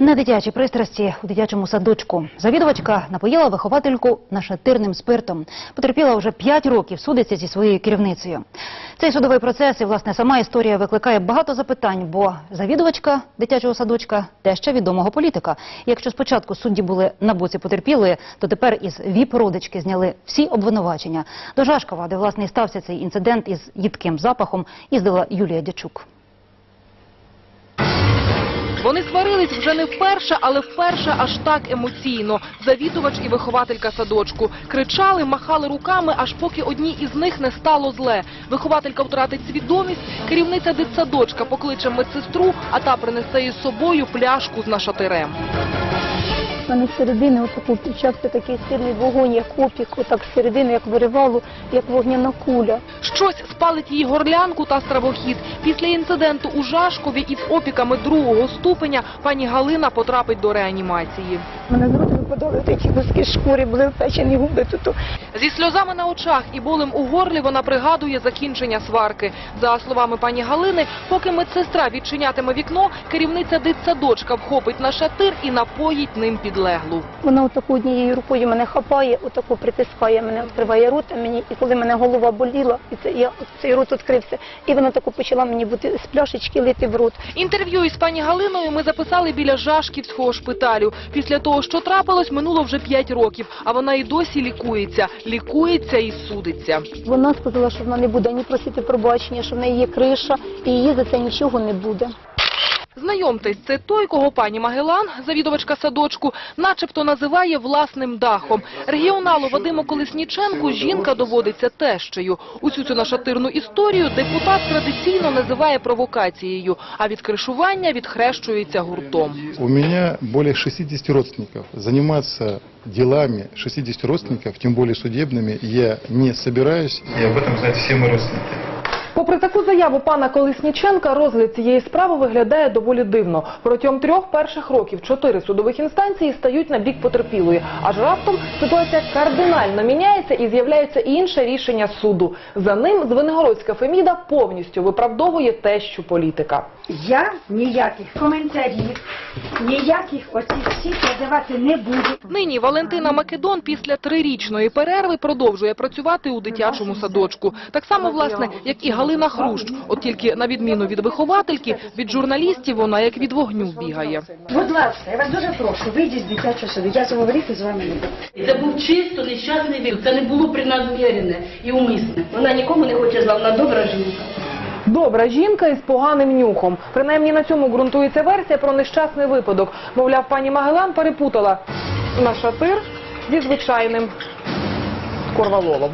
На дитячі пристрасті у дитячому садочку завідувачка напоїла виховательку нашатирним спиртом. Потерпіла вже 5 років, судиться зі своєю керівницею. Цей судовий процес і власне сама історія викликає багато запитань, бо завідувачка дитячого садочка дещо відомого політика. Якщо спочатку судді були на боці потерпілої, то тепер із віп-родички зняли всі обвинувачення. До Жашкова, де власне і стався цей інцидент із їдким запахом, їздила Юлія Дячук. Вони сварились вже не вперше, але вперше аж так емоційно. Завідувач і вихователька садочку кричали, махали руками, аж поки одній із них не стало зле. Вихователька втратить свідомість, керівниця дитсадочка покличе медсестру, а та принесе із собою пляшку з нашатирем. Мене з середини отаку почався такий сильний вогонь, як опік, отак з середини, як виривало, як вогняна куля. Щось спалить її горлянку та стравохід. Після інциденту у Жашкові із опіками другого ступеня пані Галина потрапить до реанімації. Мене з рота випадали такі куски шкури, були впечені губи тут. Зі сльозами на очах і болем у горлі вона пригадує закінчення сварки. За словами пані Галини, поки медсестра відчинятиме вікно, керівниця дитсадочка вхопить на шатир і напоїть ним підлеглу. Вона отаку однією рукою мене хапає, отаку притискає мене, відкриває рота мені, і коли мене голова боліла, і це я цей рот відкрився, і вона таку почала мені бути з пляшечки лити в рот. Інтерв'ю із пані Галиною ми записали біля Жашківського шпиталю. Після того, що трапилось, минуло вже 5 років, а вона і досі лікується. Лікується і судиться. Вона сказала, що вона не буде ні просити пробачення, що в неї є криша, і її за це нічого не буде. Знайомтесь, це той, кого пані Магелан, завідувачка садочку, начебто називає власним дахом. Регіоналу Вадиму Колесніченку жінка доводиться тещею. Усю цю нашатирну історію депутат традиційно називає провокацією, а від кришування відхрещується гуртом. У меня более 60 родственников. Заниматься делами 60 родственников, тем более судебными, я не собираюсь. И об этом знают все мои родственники. Попри таку заяву пана Колесніченка, розгляд цієї справи виглядає доволі дивно. Протягом трьох перших років чотири судових інстанції стають на бік потерпілої. Аж раптом ситуація кардинально міняється і з'являється інше рішення суду. За ним Звенигородська Феміда повністю виправдовує тещу політика. Я ніяких коментарів, ніяких оцих всіх надавати не буду. Нині Валентина Македон після трирічної перерви продовжує працювати у дитячому садочку. Так само, власне, як і Галина Хрущ. От тільки на відміну від виховательки, від журналістів вона як від вогню бігає. Будь ласка, я вас дуже прошу, вийдіть з дитячого саду. Я говорити з вами не буду. Це був чисто нещасний вік. Це не було принадмірене і умисне. Вона нікому не хоче зла, вона добра жінка. Добра жінка із поганим нюхом. Принаймні на цьому ґрунтується версія про нещасний випадок. Мовляв, пані Магелан перепутала нашатир зі звичайним корвалолом.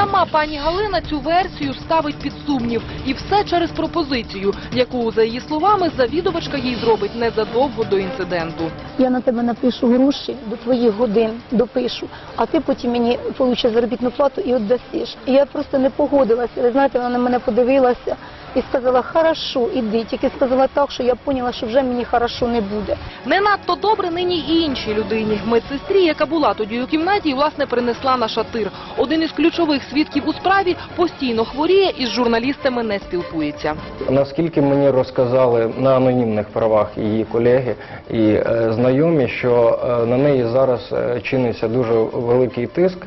Сама пані Галина цю версію ставить під сумнів. І все через пропозицію, яку, за її словами, завідувачка їй зробить незадовго до інциденту. Я на тебе напишу гроші до твоїх годин, допишу, а ти потім мені получиш заробітну плату і віддасиш. І я просто не погодилася. Ви знаєте, вона на мене подивилася і сказала, хорошо, іди. Тільки сказала так, що я поняла, що вже мені хорошо не буде. Не надто добре нині і іншій людині. Медсестрі, яка була тоді у кімнаті, і, власне, принесла на шатир. Один із ключових свідків у справі постійно хворіє і з журналістами не спілкується. Наскільки мені розказали на анонімних правах її колеги і е, знайомі, що е, на неї зараз е, чиниться дуже великий тиск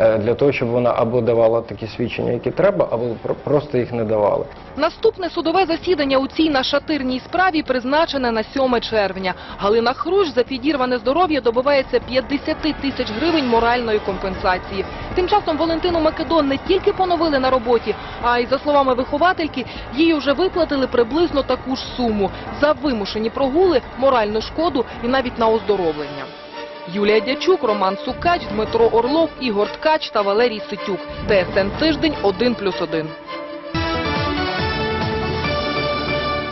е, для того, щоб вона або давала такі свідчення, які треба, або про- просто їх не давала. Наступне судове засідання у цій нашатирній справі призначене на 7 червня. Галина Хрущ за підірване здоров'я добивається 50 тисяч гривень моральної компенсації. Тим часом Валентину Македон не тільки поновили на роботі, а й, за словами виховательки, їй вже виплатили приблизно таку ж суму за вимушені прогули, моральну шкоду і навіть на оздоровлення. Юлія Дячук, Роман Сукач, Дмитро Орлов, Ігор Ткач та Валерій Ситюк. ТСН Тиждень 1+,1.